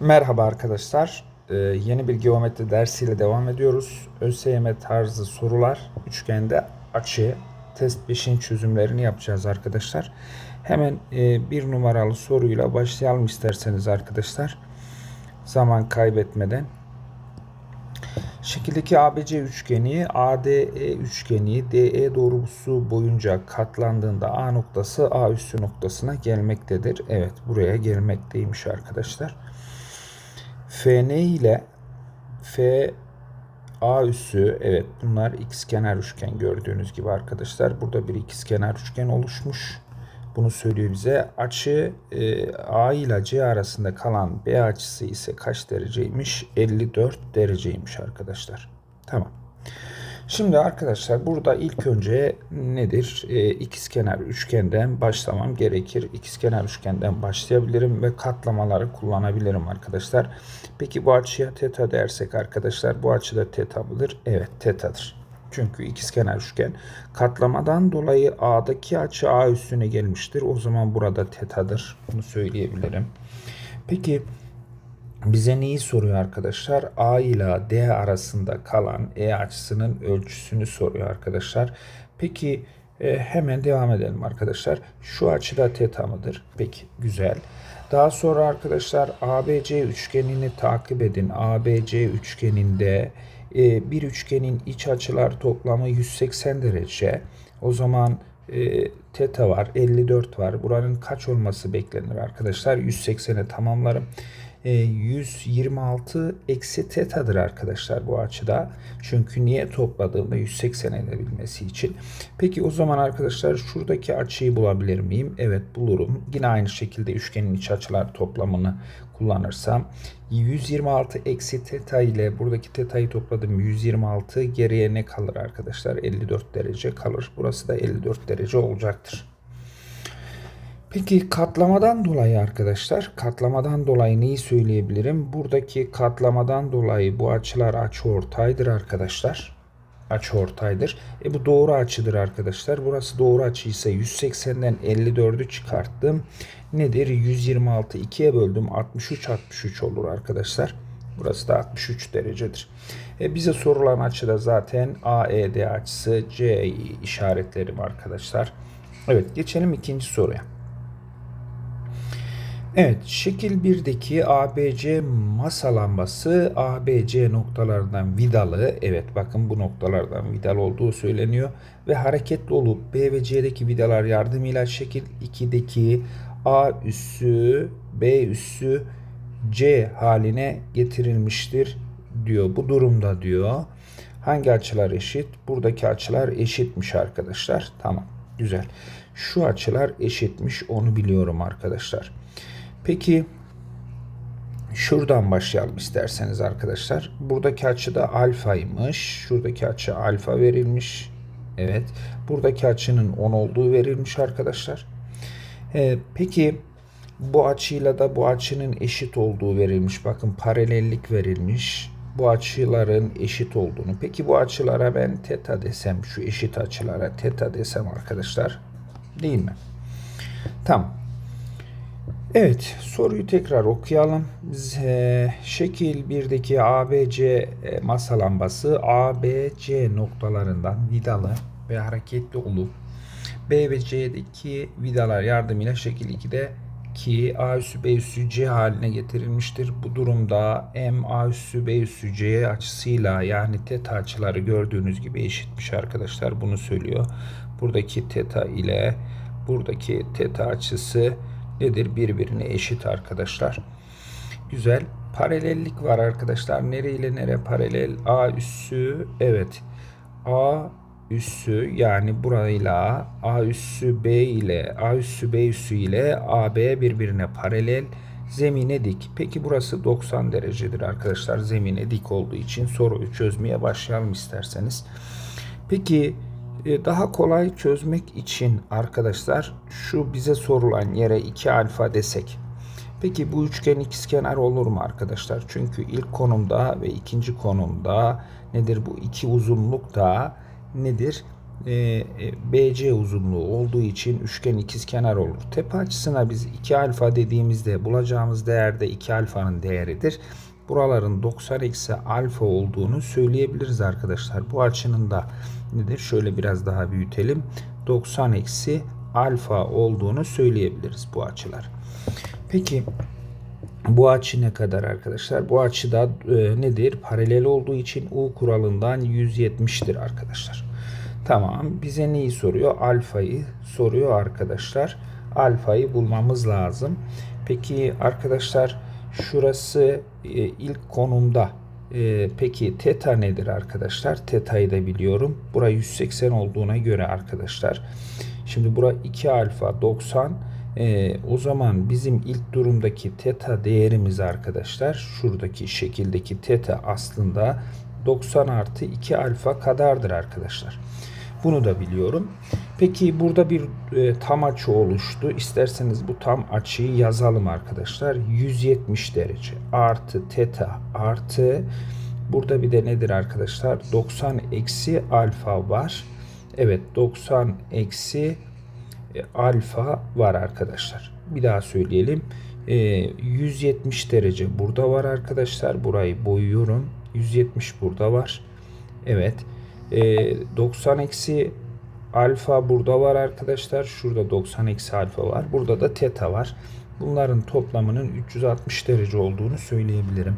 Merhaba arkadaşlar. Ee, yeni bir geometri dersiyle devam ediyoruz. ÖSYM tarzı sorular üçgende açı test 5'in çözümlerini yapacağız arkadaşlar. Hemen e, bir numaralı soruyla başlayalım isterseniz arkadaşlar. Zaman kaybetmeden. Şekildeki ABC üçgeni ADE üçgeni DE doğrusu boyunca katlandığında A noktası A üssü noktasına gelmektedir. Evet buraya gelmekteymiş arkadaşlar. FN ile F A üssü evet bunlar ikizkenar üçgen gördüğünüz gibi arkadaşlar. Burada bir ikizkenar üçgen oluşmuş. Bunu söylüyor bize. Açı e, A ile C arasında kalan B açısı ise kaç dereceymiş? 54 dereceymiş arkadaşlar. Tamam. Şimdi arkadaşlar burada ilk önce nedir? E, ikizkenar üçgenden başlamam gerekir. İkizkenar üçgenden başlayabilirim ve katlamaları kullanabilirim arkadaşlar. Peki bu açıya teta dersek arkadaşlar bu açı da teta mıdır? Evet tetadır. Çünkü ikizkenar üçgen katlamadan dolayı A'daki açı A üstüne gelmiştir. O zaman burada tetadır. Bunu söyleyebilirim. Peki bize neyi soruyor arkadaşlar? A ile D arasında kalan E açısının ölçüsünü soruyor arkadaşlar. Peki e, hemen devam edelim arkadaşlar. Şu açıda teta mıdır? Peki güzel. Daha sonra arkadaşlar ABC üçgenini takip edin. ABC üçgeninde e, bir üçgenin iç açılar toplamı 180 derece. O zaman e, teta var, 54 var. Buranın kaç olması beklenir arkadaşlar? 180'e tamamlarım. E, 126 eksi tetadır arkadaşlar bu açıda. Çünkü niye topladığımda 180 edebilmesi için. Peki o zaman arkadaşlar şuradaki açıyı bulabilir miyim? Evet bulurum. Yine aynı şekilde üçgenin iç açılar toplamını kullanırsam 126 eksi teta ile buradaki teta'yı topladım 126 geriye ne kalır arkadaşlar 54 derece kalır burası da 54 derece olacaktır. Peki katlamadan dolayı arkadaşlar katlamadan dolayı neyi söyleyebilirim? Buradaki katlamadan dolayı bu açılar açı ortaydır arkadaşlar. Açı ortaydır. E bu doğru açıdır arkadaşlar. Burası doğru açıysa 180'den 54'ü çıkarttım. Nedir? 126 2'ye böldüm. 63 63 olur arkadaşlar. Burası da 63 derecedir. E bize sorulan açı da zaten AED açısı C işaretlerim arkadaşlar. Evet geçelim ikinci soruya. Evet, şekil 1'deki ABC masa lambası ABC noktalardan vidalı. Evet, bakın bu noktalardan vidal olduğu söyleniyor. Ve hareketli olup B ve C'deki vidalar yardımıyla şekil 2'deki A üssü, B üssü C haline getirilmiştir diyor. Bu durumda diyor. Hangi açılar eşit? Buradaki açılar eşitmiş arkadaşlar. Tamam, güzel. Şu açılar eşitmiş, onu biliyorum arkadaşlar. Peki şuradan başlayalım isterseniz arkadaşlar. Buradaki açı da alfaymış. Şuradaki açı alfa verilmiş. Evet. Buradaki açının 10 olduğu verilmiş arkadaşlar. Ee, peki bu açıyla da bu açının eşit olduğu verilmiş. Bakın paralellik verilmiş. Bu açıların eşit olduğunu. Peki bu açılara ben teta desem, şu eşit açılara teta desem arkadaşlar. Değil mi? Tamam. Evet, soruyu tekrar okuyalım. Z, şekil 1'deki ABC e, masa lambası ABC noktalarından vidalı ve hareketli olup B ve C'deki vidalar yardımıyla şekil 2'de ki A üssü B üssü C haline getirilmiştir. Bu durumda M A üssü B üssü C açısıyla yani teta açıları gördüğünüz gibi eşitmiş arkadaşlar. Bunu söylüyor. Buradaki teta ile buradaki teta açısı nedir? Birbirine eşit arkadaşlar. Güzel. Paralellik var arkadaşlar. Nere ile nere paralel? A üssü evet. A üssü yani burayla A üssü B ile A üssü B üssü ile AB birbirine paralel zemine dik. Peki burası 90 derecedir arkadaşlar. Zemine dik olduğu için soruyu çözmeye başlayalım isterseniz. Peki daha kolay çözmek için arkadaşlar şu bize sorulan yere 2 alfa desek. Peki bu üçgen ikizkenar olur mu arkadaşlar? Çünkü ilk konumda ve ikinci konumda nedir bu iki uzunluk da nedir? e, e, BC uzunluğu olduğu için üçgen ikizkenar olur. Tepe açısına biz 2 alfa dediğimizde bulacağımız değer de 2 alfanın değeridir. Buraların 90 eksi alfa olduğunu söyleyebiliriz arkadaşlar. Bu açının da nedir? Şöyle biraz daha büyütelim. 90 eksi alfa olduğunu söyleyebiliriz bu açılar. Peki bu açı ne kadar arkadaşlar? Bu açı da e, nedir? Paralel olduğu için U kuralından 170'tir arkadaşlar. Tamam. Bize neyi soruyor? Alfayı soruyor arkadaşlar. Alfayı bulmamız lazım. Peki arkadaşlar şurası e, ilk konumda. E, peki teta nedir arkadaşlar? Teta'yı da biliyorum. Bura 180 olduğuna göre arkadaşlar. Şimdi bura 2 alfa 90. E, o zaman bizim ilk durumdaki teta değerimiz arkadaşlar şuradaki şekildeki teta aslında 90 artı 2 alfa kadardır arkadaşlar. Bunu da biliyorum. Peki burada bir e, tam açı oluştu. İsterseniz bu tam açıyı yazalım arkadaşlar. 170 derece artı teta artı burada bir de nedir arkadaşlar? 90 eksi alfa var. Evet 90 eksi e, alfa var arkadaşlar. Bir daha söyleyelim. E, 170 derece burada var arkadaşlar. Burayı boyuyorum. 170 burada var. Evet. E, 90 eksi alfa burada var arkadaşlar. Şurada 90 eksi alfa var. Burada da teta var. Bunların toplamının 360 derece olduğunu söyleyebilirim.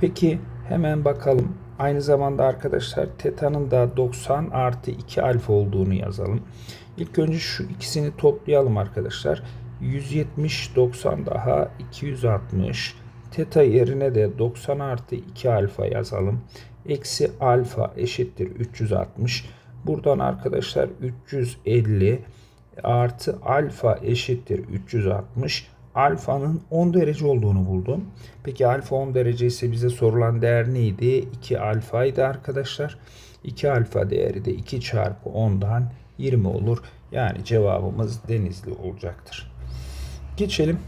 Peki hemen bakalım. Aynı zamanda arkadaşlar teta'nın da 90 artı 2 alfa olduğunu yazalım. İlk önce şu ikisini toplayalım arkadaşlar. 170 90 daha 260. Teta yerine de 90 artı 2 alfa yazalım. Eksi alfa eşittir 360. Buradan arkadaşlar 350 artı alfa eşittir 360. Alfanın 10 derece olduğunu buldum. Peki alfa 10 derece ise bize sorulan değer neydi? 2 alfaydı arkadaşlar. 2 alfa değeri de 2 çarpı 10'dan 20 olur. Yani cevabımız denizli olacaktır. Geçelim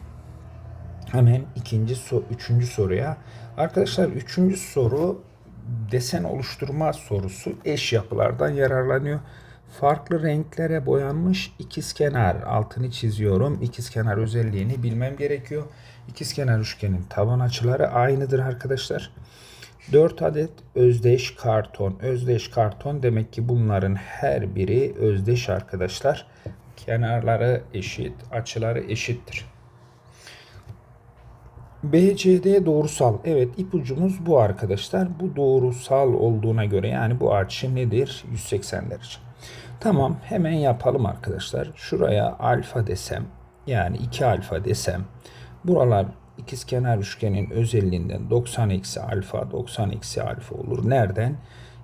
hemen ikinci so üçüncü soruya. Arkadaşlar üçüncü soru desen oluşturma sorusu eş yapılardan yararlanıyor. Farklı renklere boyanmış ikizkenar altını çiziyorum. İkizkenar özelliğini bilmem gerekiyor. İkizkenar üçgenin taban açıları aynıdır arkadaşlar. 4 adet özdeş karton. Özdeş karton demek ki bunların her biri özdeş arkadaşlar. Kenarları eşit, açıları eşittir. BCD doğrusal. Evet ipucumuz bu arkadaşlar. Bu doğrusal olduğuna göre yani bu açı nedir? 180 derece. Tamam hemen yapalım arkadaşlar. Şuraya alfa desem yani 2 alfa desem buralar ikizkenar üçgenin özelliğinden 90 eksi alfa 90 eksi alfa olur. Nereden?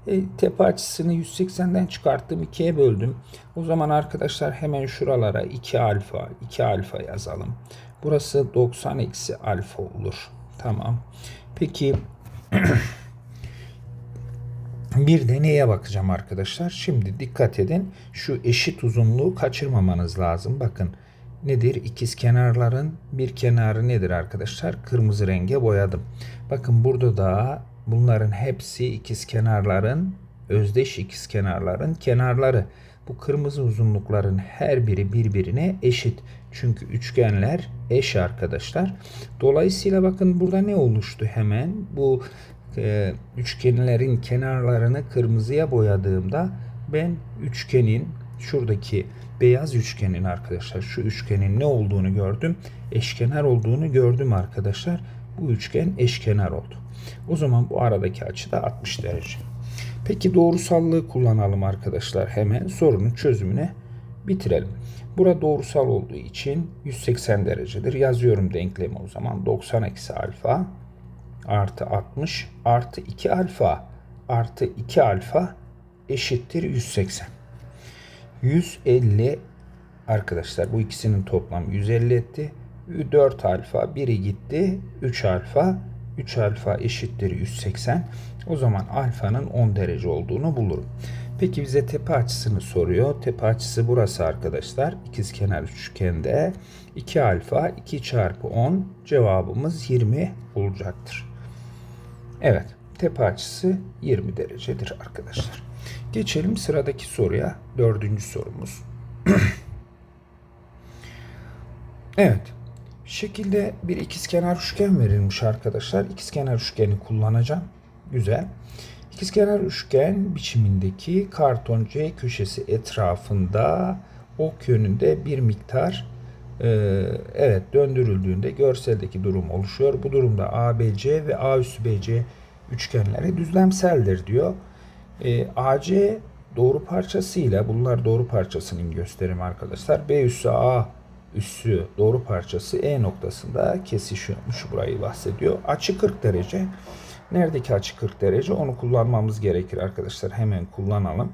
E, tepe açısını 180'den çıkarttım 2'ye böldüm. O zaman arkadaşlar hemen şuralara 2 alfa 2 alfa yazalım. Burası 90 eksi alfa olur. Tamam. Peki bir de neye bakacağım arkadaşlar? Şimdi dikkat edin. Şu eşit uzunluğu kaçırmamanız lazım. Bakın nedir? İkiz kenarların bir kenarı nedir arkadaşlar? Kırmızı renge boyadım. Bakın burada da bunların hepsi ikiz kenarların özdeş ikiz kenarların kenarları. Bu kırmızı uzunlukların her biri birbirine eşit. Çünkü üçgenler eş arkadaşlar. Dolayısıyla bakın burada ne oluştu hemen? Bu e, üçgenlerin kenarlarını kırmızıya boyadığımda ben üçgenin şuradaki beyaz üçgenin arkadaşlar şu üçgenin ne olduğunu gördüm. Eşkenar olduğunu gördüm arkadaşlar. Bu üçgen eşkenar oldu. O zaman bu aradaki açı da 60 derece. Peki doğrusallığı kullanalım arkadaşlar hemen sorunun çözümüne bitirelim. Bura doğrusal olduğu için 180 derecedir. Yazıyorum denklemi o zaman. 90 eksi alfa artı 60 artı 2 alfa artı 2 alfa eşittir 180. 150 arkadaşlar bu ikisinin toplamı 150 etti. 4 alfa biri gitti. 3 alfa 3 alfa eşittir 180. O zaman alfanın 10 derece olduğunu bulurum. Peki bize tepe açısını soruyor. Tepe açısı burası arkadaşlar. İkizkenar üçgende 2 alfa 2 çarpı 10 cevabımız 20 olacaktır. Evet tepe açısı 20 derecedir arkadaşlar. Geçelim sıradaki soruya. Dördüncü sorumuz. evet. Şekilde bir ikizkenar üçgen verilmiş arkadaşlar. İkizkenar üçgeni kullanacağım. Güzel. İkizkenar üçgen biçimindeki karton C köşesi etrafında ok yönünde bir miktar e, evet döndürüldüğünde görseldeki durum oluşuyor. Bu durumda ABC ve A üssü BC üçgenleri düzlemseldir diyor. E, AC doğru parçasıyla bunlar doğru parçasının gösterimi arkadaşlar. B üssü A üssü doğru parçası E noktasında kesişiyormuş. Burayı bahsediyor. Açı 40 derece. Neredeki açı 40 derece onu kullanmamız gerekir arkadaşlar. Hemen kullanalım.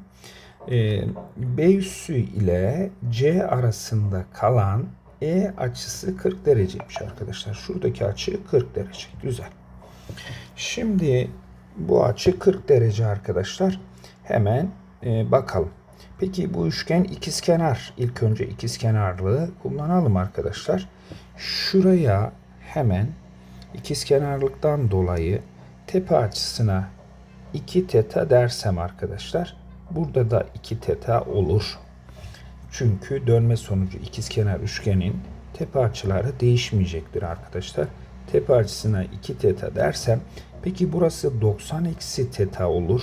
E, B üssü ile C arasında kalan E açısı 40 dereceymiş arkadaşlar. Şuradaki açı 40 derece. Güzel. Şimdi bu açı 40 derece arkadaşlar. Hemen e, bakalım. Peki bu üçgen ikizkenar. İlk önce ikizkenarlığı kullanalım arkadaşlar. Şuraya hemen ikizkenarlıktan dolayı tepe açısına 2 teta dersem arkadaşlar. Burada da 2 teta olur. Çünkü dönme sonucu ikizkenar üçgenin tepe açıları değişmeyecektir arkadaşlar. Tepe açısına 2 teta dersem peki burası 90 eksi teta olur.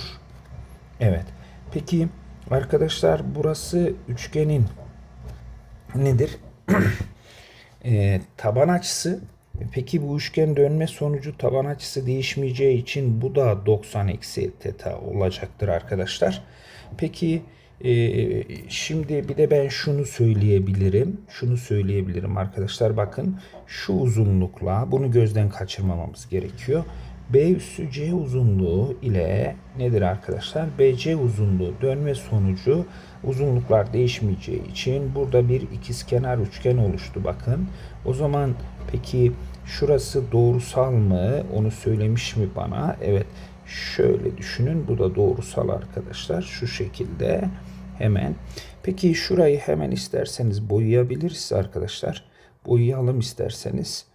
Evet. Peki arkadaşlar burası üçgenin nedir? e, taban açısı. Peki bu üçgen dönme sonucu taban açısı değişmeyeceği için bu da 90 eksi teta olacaktır arkadaşlar. Peki ee, şimdi bir de ben şunu söyleyebilirim. Şunu söyleyebilirim arkadaşlar. Bakın şu uzunlukla bunu gözden kaçırmamamız gerekiyor. B üssü C uzunluğu ile nedir arkadaşlar? BC uzunluğu dönme sonucu uzunluklar değişmeyeceği için burada bir ikizkenar üçgen oluştu bakın. O zaman peki şurası doğrusal mı? Onu söylemiş mi bana? Evet. Şöyle düşünün. Bu da doğrusal arkadaşlar. Şu şekilde hemen. Peki şurayı hemen isterseniz boyayabiliriz arkadaşlar. Boyayalım isterseniz.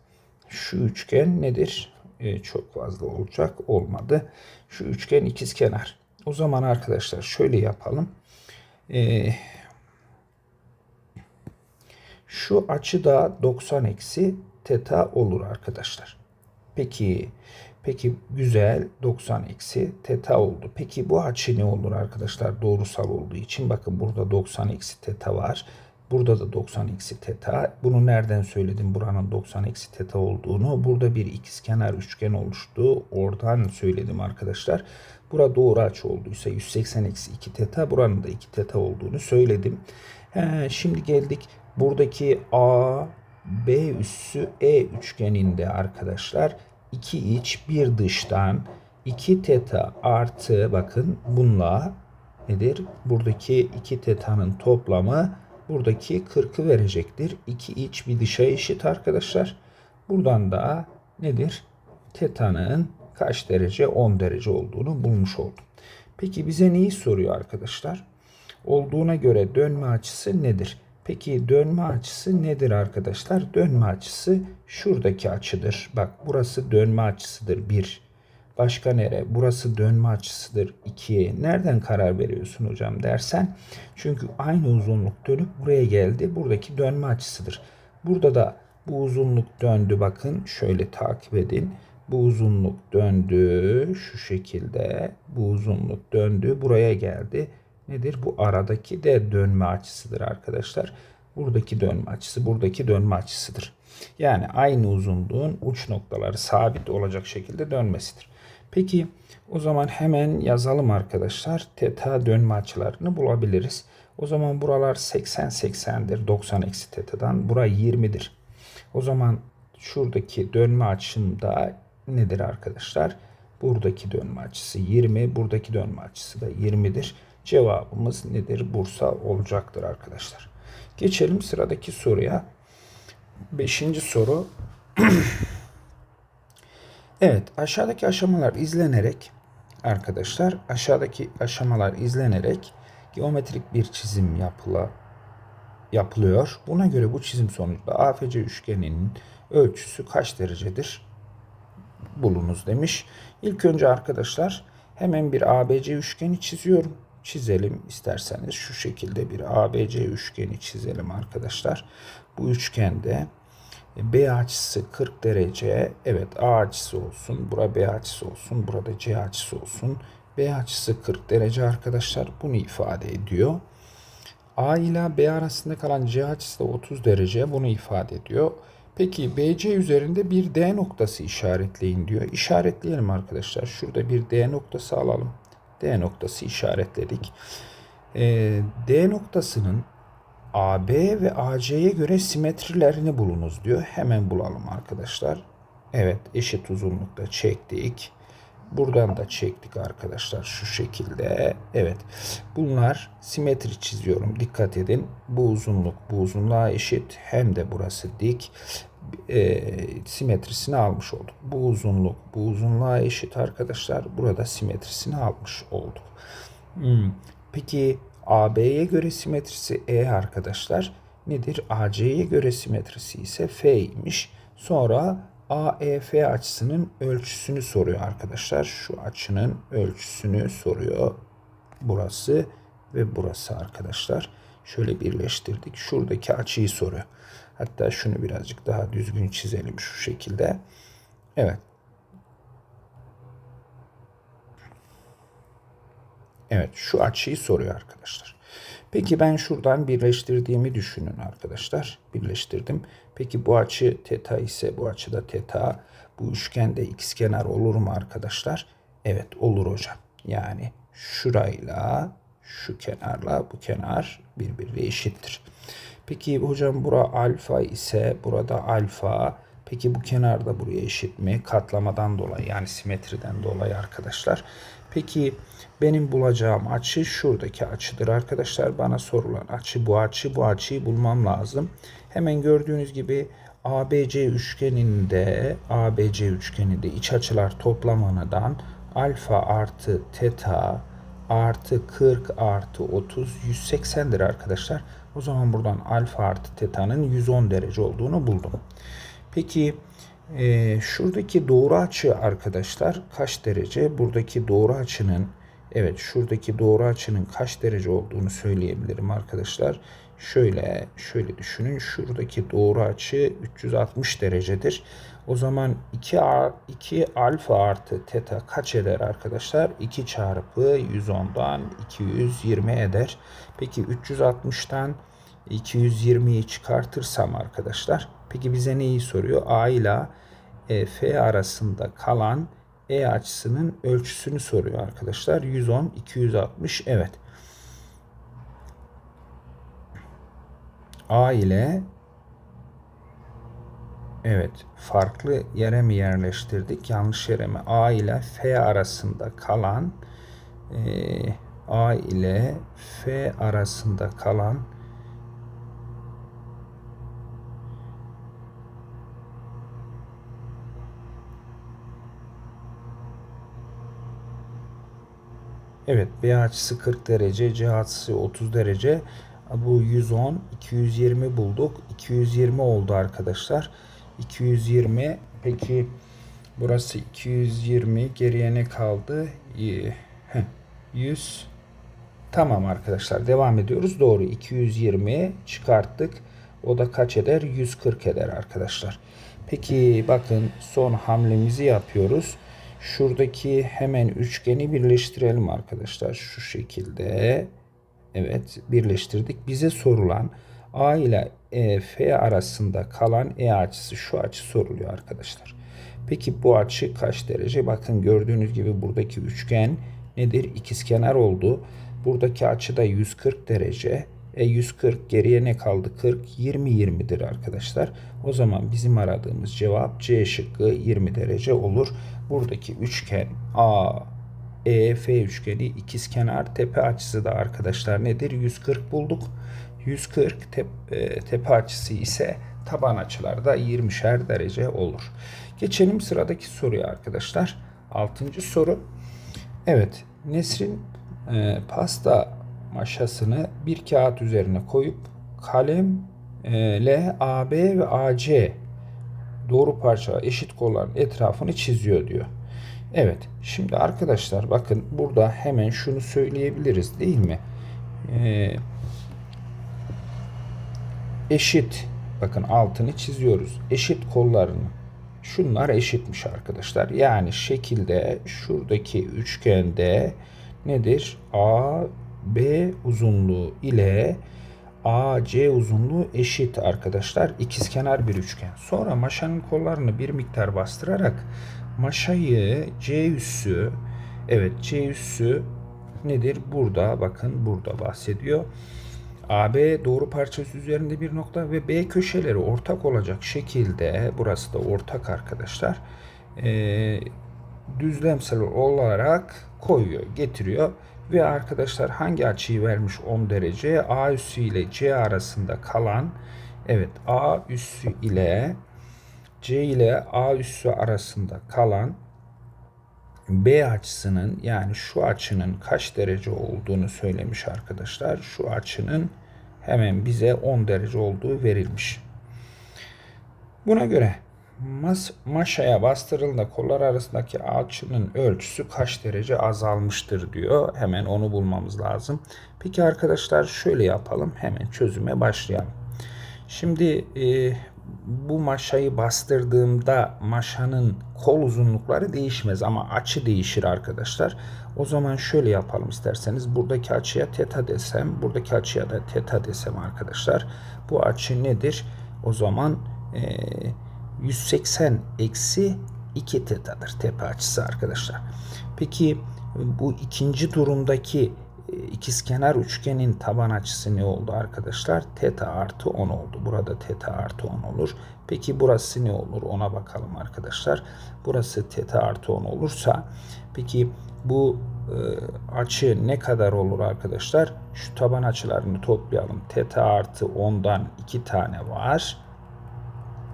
Şu üçgen nedir? Ee, çok fazla olacak. Olmadı. Şu üçgen ikizkenar. O zaman arkadaşlar şöyle yapalım. Ee, şu açı da 90 eksi teta olur arkadaşlar. Peki Peki güzel 90 eksi teta oldu. Peki bu açı ne olur arkadaşlar doğrusal olduğu için? Bakın burada 90 eksi teta var. Burada da 90 eksi teta. Bunu nereden söyledim buranın 90 eksi teta olduğunu? Burada bir ikizkenar üçgen oluştu. Oradan söyledim arkadaşlar. Burada doğru açı olduysa 180 eksi 2 teta. Buranın da 2 teta olduğunu söyledim. He, şimdi geldik buradaki A, B üssü E üçgeninde arkadaşlar 2 iç bir dıştan 2 teta artı bakın bununla nedir? Buradaki 2 tetanın toplamı buradaki 40'ı verecektir. 2 iç bir dışa eşit arkadaşlar. Buradan da nedir? Tetanın kaç derece? 10 derece olduğunu bulmuş oldum. Peki bize neyi soruyor arkadaşlar? Olduğuna göre dönme açısı nedir? Peki dönme açısı nedir arkadaşlar? Dönme açısı şuradaki açıdır. Bak burası dönme açısıdır 1. Başka nere? Burası dönme açısıdır 2. Nereden karar veriyorsun hocam dersen. Çünkü aynı uzunluk dönüp buraya geldi. Buradaki dönme açısıdır. Burada da bu uzunluk döndü bakın şöyle takip edin. Bu uzunluk döndü şu şekilde. Bu uzunluk döndü buraya geldi nedir? Bu aradaki de dönme açısıdır arkadaşlar. Buradaki dönme açısı buradaki dönme açısıdır. Yani aynı uzunluğun uç noktaları sabit olacak şekilde dönmesidir. Peki o zaman hemen yazalım arkadaşlar. Teta dönme açılarını bulabiliriz. O zaman buralar 80 80'dir. 90 eksi teta'dan. Bura 20'dir. O zaman şuradaki dönme açımda nedir arkadaşlar? Buradaki dönme açısı 20. Buradaki dönme açısı da 20'dir. Cevabımız nedir? Bursa olacaktır arkadaşlar. Geçelim sıradaki soruya. Beşinci soru. evet aşağıdaki aşamalar izlenerek arkadaşlar aşağıdaki aşamalar izlenerek geometrik bir çizim yapıla, yapılıyor. Buna göre bu çizim sonucunda AFC üçgeninin ölçüsü kaç derecedir? Bulunuz demiş. İlk önce arkadaşlar hemen bir ABC üçgeni çiziyorum çizelim isterseniz şu şekilde bir ABC üçgeni çizelim arkadaşlar. Bu üçgende B açısı 40 derece. Evet A açısı olsun. Bura B açısı olsun. Burada C açısı olsun. B açısı 40 derece arkadaşlar. Bunu ifade ediyor. A ile B arasında kalan C açısı da 30 derece. Bunu ifade ediyor. Peki BC üzerinde bir D noktası işaretleyin diyor. İşaretleyelim arkadaşlar. Şurada bir D noktası alalım. D noktası işaretledik. Ee, D noktasının AB ve AC'ye göre simetrilerini bulunuz diyor. Hemen bulalım arkadaşlar. Evet eşit uzunlukta çektik. Buradan da çektik arkadaşlar şu şekilde. Evet bunlar simetri çiziyorum. Dikkat edin. Bu uzunluk bu uzunluğa eşit. Hem de burası dik. E, simetrisini almış olduk. Bu uzunluk bu uzunluğa eşit arkadaşlar. Burada simetrisini almış olduk. Hmm. Peki AB'ye göre simetrisi E arkadaşlar nedir? AC'ye göre simetrisi ise F'ymiş. Sonra AEF açısının ölçüsünü soruyor arkadaşlar. Şu açının ölçüsünü soruyor. Burası ve burası arkadaşlar. Şöyle birleştirdik. Şuradaki açıyı soruyor. Hatta şunu birazcık daha düzgün çizelim şu şekilde. Evet. Evet şu açıyı soruyor arkadaşlar. Peki ben şuradan birleştirdiğimi düşünün arkadaşlar. Birleştirdim. Peki bu açı teta ise bu açı da teta. Bu üçgende ikizkenar olur mu arkadaşlar? Evet olur hocam. Yani şurayla şu kenarla bu kenar birbirine eşittir. Peki hocam bura alfa ise burada alfa. Peki bu kenar da buraya eşit mi? Katlamadan dolayı yani simetriden dolayı arkadaşlar. Peki benim bulacağım açı şuradaki açıdır arkadaşlar. Bana sorulan açı bu açı. Bu açıyı bulmam lazım. Hemen gördüğünüz gibi ABC üçgeninde ABC üçgeninde iç açılar toplamından alfa artı teta artı 40 artı 30 180'dir arkadaşlar. O zaman buradan alfa artı teta'nın 110 derece olduğunu buldum. Peki e, şuradaki doğru açı arkadaşlar kaç derece? Buradaki doğru açının evet şuradaki doğru açının kaç derece olduğunu söyleyebilirim arkadaşlar. Şöyle şöyle düşünün. Şuradaki doğru açı 360 derecedir. O zaman 2, 2 alfa artı teta kaç eder arkadaşlar? 2 çarpı 110'dan 220 eder. Peki 360'tan 220'yi çıkartırsam arkadaşlar. Peki bize neyi soruyor? A ile e, F arasında kalan E açısının ölçüsünü soruyor arkadaşlar. 110, 260 evet. A ile Evet, farklı yere mi yerleştirdik? Yanlış yere mi? A ile F arasında kalan e, A ile F arasında kalan Evet B açısı 40 derece, C açısı 30 derece. Bu 110, 220 bulduk. 220 oldu arkadaşlar. 220 peki burası 220 geriye ne kaldı? 100 Tamam arkadaşlar devam ediyoruz. Doğru 220 çıkarttık. O da kaç eder? 140 eder arkadaşlar. Peki bakın son hamlemizi yapıyoruz. Şuradaki hemen üçgeni birleştirelim arkadaşlar. Şu şekilde. Evet birleştirdik. Bize sorulan A ile e, F arasında kalan E açısı şu açı soruluyor arkadaşlar. Peki bu açı kaç derece? Bakın gördüğünüz gibi buradaki üçgen nedir? İkizkenar oldu. Buradaki açı da 140 derece. E 140 geriye ne kaldı? 40 20 20'dir arkadaşlar. O zaman bizim aradığımız cevap C şıkkı 20 derece olur. Buradaki üçgen A EF üçgeni ikizkenar tepe açısı da arkadaşlar nedir? 140 bulduk. 140 tep, e, tepe açısı ise taban açılarda 20'şer derece olur. Geçelim sıradaki soruya arkadaşlar. Altıncı soru. Evet Nesrin e, pasta maşasını bir kağıt üzerine koyup kalem e, L, AB ve AC doğru parça eşit kolların etrafını çiziyor diyor. Evet. Şimdi arkadaşlar bakın burada hemen şunu söyleyebiliriz değil mi? Ee, eşit bakın altını çiziyoruz. Eşit kollarını. Şunlar eşitmiş arkadaşlar. Yani şekilde şuradaki üçgende nedir? A B uzunluğu ile AC uzunluğu eşit arkadaşlar. İkizkenar bir üçgen. Sonra maşanın kollarını bir miktar bastırarak maşayı C üssü evet C üssü nedir? Burada bakın burada bahsediyor. AB doğru parçası üzerinde bir nokta ve B köşeleri ortak olacak şekilde burası da ortak arkadaşlar. E, düzlemsel olarak koyuyor, getiriyor ve arkadaşlar hangi açıyı vermiş 10 derece? A üssü ile C arasında kalan evet A üssü ile C ile A üssü arasında kalan B açısının yani şu açının kaç derece olduğunu söylemiş arkadaşlar. Şu açının hemen bize 10 derece olduğu verilmiş. Buna göre mas maşaya bastırıldığında kollar arasındaki açının ölçüsü kaç derece azalmıştır diyor. Hemen onu bulmamız lazım. Peki arkadaşlar şöyle yapalım. Hemen çözüme başlayalım. Şimdi e, bu maşayı bastırdığımda maşanın kol uzunlukları değişmez ama açı değişir arkadaşlar. O zaman şöyle yapalım isterseniz. Buradaki açıya teta desem, buradaki açıya da teta desem arkadaşlar. Bu açı nedir? O zaman e, 180 eksi 2 tetadır tepe açısı arkadaşlar. Peki bu ikinci durumdaki e, ikizkenar üçgenin taban açısı ne oldu arkadaşlar? Teta artı 10 oldu. Burada teta artı 10 olur. Peki burası ne olur? Ona bakalım arkadaşlar. Burası teta artı 10 olursa peki bu e, açı ne kadar olur arkadaşlar? Şu taban açılarını toplayalım. Teta artı 10'dan 2 tane var.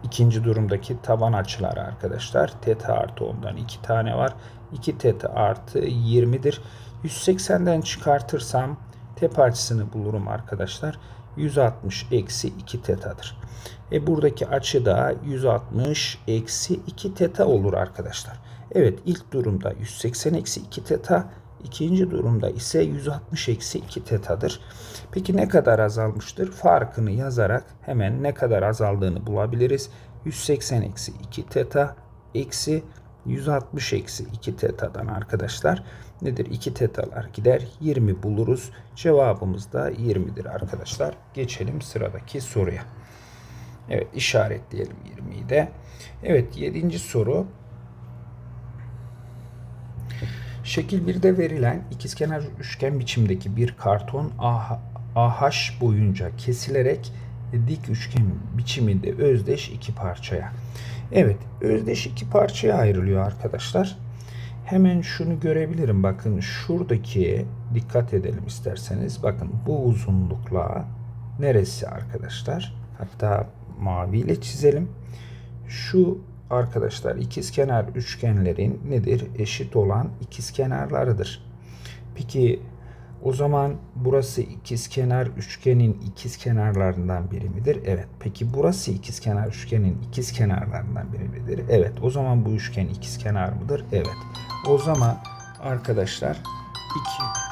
İkinci durumdaki taban açıları arkadaşlar. Teta artı 10'dan 2 tane var. 2 teta artı 20'dir. 180'den çıkartırsam tepe açısını bulurum arkadaşlar. 160 eksi 2 tetadır. E buradaki açı da 160 eksi 2 teta olur arkadaşlar. Evet ilk durumda 180 eksi 2 teta. İkinci durumda ise 160 eksi 2 tetadır. Peki ne kadar azalmıştır? Farkını yazarak hemen ne kadar azaldığını bulabiliriz. 180 eksi 2 teta eksi 160 eksi 2 teta'dan arkadaşlar nedir? 2 tetalar gider 20 buluruz. Cevabımız da 20'dir arkadaşlar. Geçelim sıradaki soruya. Evet işaretleyelim 20'yi de. Evet 7. soru. Şekil 1'de verilen ikizkenar üçgen biçimdeki bir karton AH boyunca kesilerek dik üçgen biçiminde özdeş iki parçaya. Evet, özdeş iki parçaya ayrılıyor arkadaşlar. Hemen şunu görebilirim. Bakın şuradaki dikkat edelim isterseniz. Bakın bu uzunlukla neresi arkadaşlar? Hatta maviyle çizelim. Şu arkadaşlar ikizkenar üçgenlerin nedir? Eşit olan ikizkenarlarıdır. Peki o zaman burası ikizkenar üçgenin ikizkenarlarından biri midir? Evet. Peki burası ikizkenar üçgenin ikizkenarlarından biri midir? Evet. O zaman bu üçgen ikizkenar mıdır? Evet. O zaman arkadaşlar iki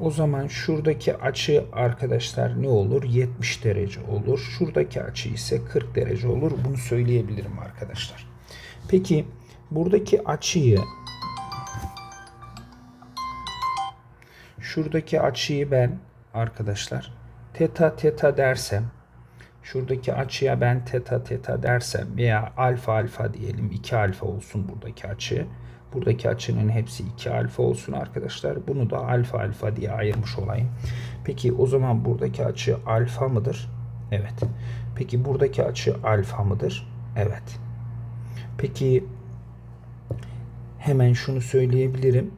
o zaman şuradaki açı arkadaşlar ne olur? 70 derece olur. Şuradaki açı ise 40 derece olur. Bunu söyleyebilirim arkadaşlar. Peki buradaki açıyı şuradaki açıyı ben arkadaşlar teta teta dersem şuradaki açıya ben teta teta dersem veya alfa alfa diyelim 2 alfa olsun buradaki açı. Buradaki açının hepsi 2 alfa olsun arkadaşlar. Bunu da alfa alfa diye ayırmış olayım. Peki o zaman buradaki açı alfa mıdır? Evet. Peki buradaki açı alfa mıdır? Evet. Peki hemen şunu söyleyebilirim.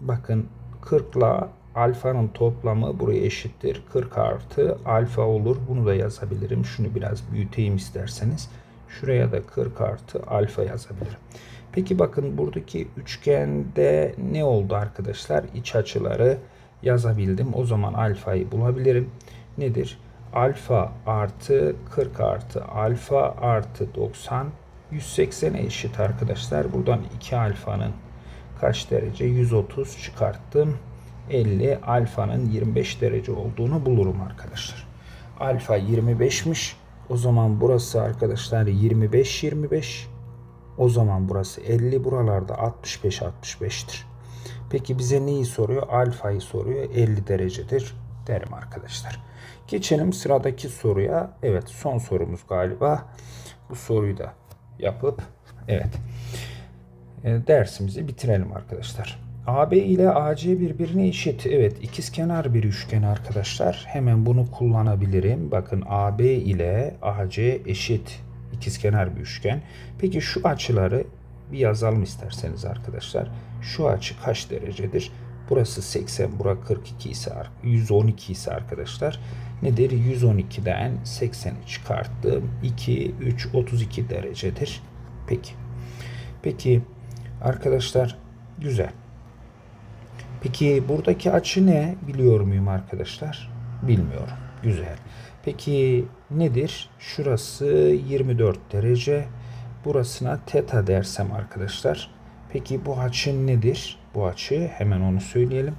Bakın 40 ile alfanın toplamı buraya eşittir. 40 artı alfa olur. Bunu da yazabilirim. Şunu biraz büyüteyim isterseniz. Şuraya da 40 artı alfa yazabilirim. Peki bakın buradaki üçgende ne oldu arkadaşlar? İç açıları yazabildim. O zaman alfayı bulabilirim. Nedir? Alfa artı 40 artı alfa artı 90 180'e eşit arkadaşlar. Buradan 2 alfanın kaç derece? 130 çıkarttım. 50 alfanın 25 derece olduğunu bulurum arkadaşlar. Alfa 25'miş. O zaman burası arkadaşlar 25 25. O zaman burası 50 buralarda 65 65'tir. Peki bize neyi soruyor? Alfayı soruyor. 50 derecedir derim arkadaşlar. Geçelim sıradaki soruya. Evet son sorumuz galiba. Bu soruyu da yapıp evet e, dersimizi bitirelim arkadaşlar. AB ile AC birbirine eşit. Evet ikizkenar bir üçgen arkadaşlar. Hemen bunu kullanabilirim. Bakın AB ile AC eşit. İkizkenar bir üçgen. Peki şu açıları bir yazalım isterseniz arkadaşlar. Şu açı kaç derecedir? Burası 80, bura 42 ise 112 ise arkadaşlar nedir? 112'den 80'i çıkarttım. 2, 3, 32 derecedir. Peki. Peki arkadaşlar güzel. Peki buradaki açı ne? Biliyor muyum arkadaşlar? Bilmiyorum. Güzel. Peki nedir? Şurası 24 derece. Burasına teta dersem arkadaşlar. Peki bu açı nedir? Bu açı hemen onu söyleyelim.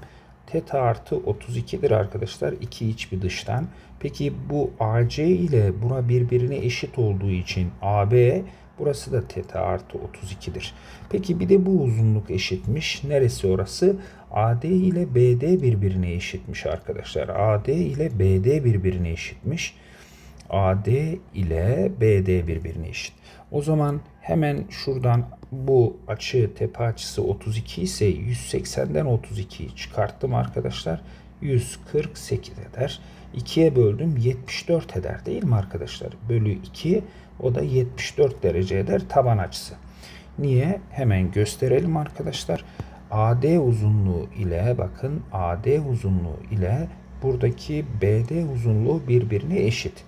Teta artı 32'dir arkadaşlar. İki iç bir dıştan. Peki bu AC ile bura birbirine eşit olduğu için AB burası da teta artı 32'dir. Peki bir de bu uzunluk eşitmiş. Neresi orası? AD ile BD birbirine eşitmiş arkadaşlar. AD ile BD birbirine eşitmiş. AD ile BD birbirine eşit. O zaman hemen şuradan bu açı tepe açısı 32 ise 180'den 32'yi çıkarttım arkadaşlar. 148 eder. 2'ye böldüm 74 eder değil mi arkadaşlar? Bölü 2 o da 74 derece eder taban açısı. Niye? Hemen gösterelim arkadaşlar. AD uzunluğu ile bakın AD uzunluğu ile buradaki BD uzunluğu birbirine eşit.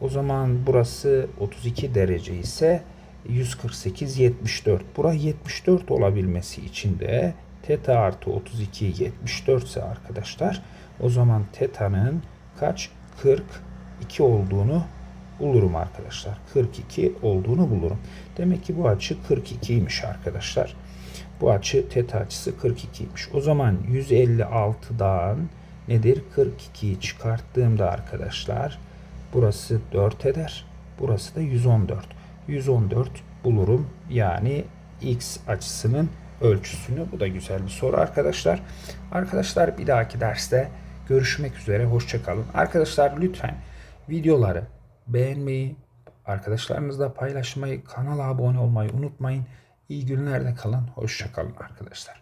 O zaman burası 32 derece ise 148 74. Bura 74 olabilmesi için de teta artı 32 74 ise arkadaşlar o zaman teta'nın kaç 42 olduğunu bulurum arkadaşlar. 42 olduğunu bulurum. Demek ki bu açı 42'ymiş arkadaşlar. Bu açı teta açısı 42'ymiş. O zaman 156'dan nedir? 42'yi çıkarttığımda arkadaşlar burası 4 eder. Burası da 114. 114 bulurum. Yani x açısının ölçüsünü. Bu da güzel bir soru arkadaşlar. Arkadaşlar bir dahaki derste görüşmek üzere. Hoşçakalın. Arkadaşlar lütfen videoları beğenmeyi, arkadaşlarınızla paylaşmayı, kanala abone olmayı unutmayın. İyi günlerde kalın. Hoşçakalın arkadaşlar.